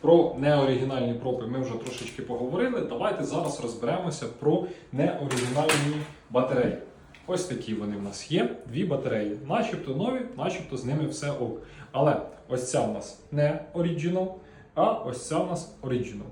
Про неоригінальні пропи ми вже трошечки поговорили. Давайте зараз розберемося про неоригінальні батареї. Ось такі вони в нас є. Дві батареї. Начебто нові, начебто з ними все ок. Але ось ця в нас не оригінал, а ось ця в нас оригінал.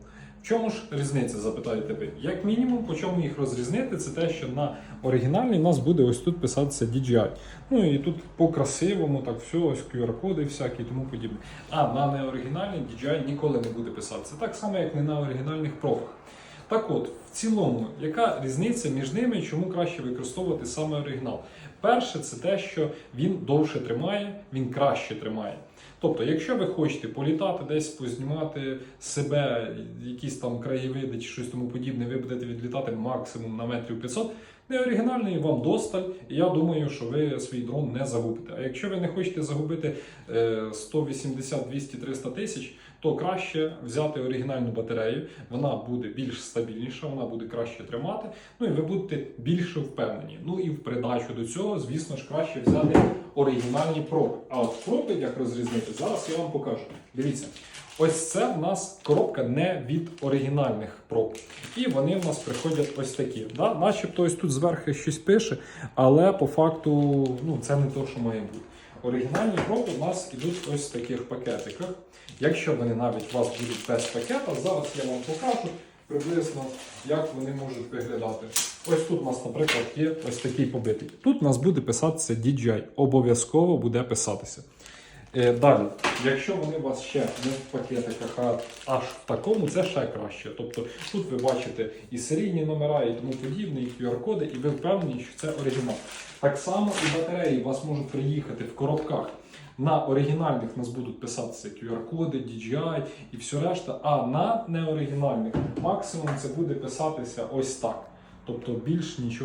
Чому ж різниця, запитаєте ви? Як мінімум, по чому їх розрізнити, це те, що на оригінальній нас буде ось тут писатися DJI. Ну і тут по-красивому, так все, ось QR-коди всякі і тому подібне. А на неоригінальній DJI ніколи не буде писатися. Так само, як не на оригінальних профах. Так от, в цілому, яка різниця між ними чому краще використовувати саме оригінал? Перше, це те, що він довше тримає, він краще тримає. Тобто, якщо ви хочете політати десь, познімати себе, якісь там краєвиди чи щось тому подібне, ви будете відлітати максимум на метрів 500, неоригінальний вам досталь, і я думаю, що ви свій дрон не загубите. А якщо ви не хочете загубити е, 180, 200, 300 тисяч, то краще взяти оригінальну батарею. Вона буде більш стабільніша, вона буде краще тримати. Ну і ви будете більше впевнені. Ну і в придачу до цього, звісно ж, краще взяти оригінальні проби. А от проби, як розрізнити, зараз я вам покажу. Дивіться. Ось це в нас коробка не від оригінальних проб. І вони в нас приходять ось такі. Да? Начебто ось тут зверху щось пише, але по факту ну, це не те, що має бути. Оригінальні проби у нас ідуть ось в таких пакетиках. Якщо вони навіть у вас будуть без пакета, зараз я вам покажу приблизно, як вони можуть виглядати. Ось тут у нас, наприклад, є ось такий побитий. Тут у нас буде писатися DJI. Обов'язково буде писатися. Е, Далі, якщо вони у вас ще не в пакетиках, а аж в такому, це ще краще. Тобто тут ви бачите і серійні номера, і тому подібне, і QR-коди, і ви впевнені, що це оригінал. Так само і батареї у вас можуть приїхати в коробках. На оригінальних нас будуть писатися QR-коди, DJI і все решта, а на неоригінальних максимум це буде писатися ось так. Тобто більш нічого.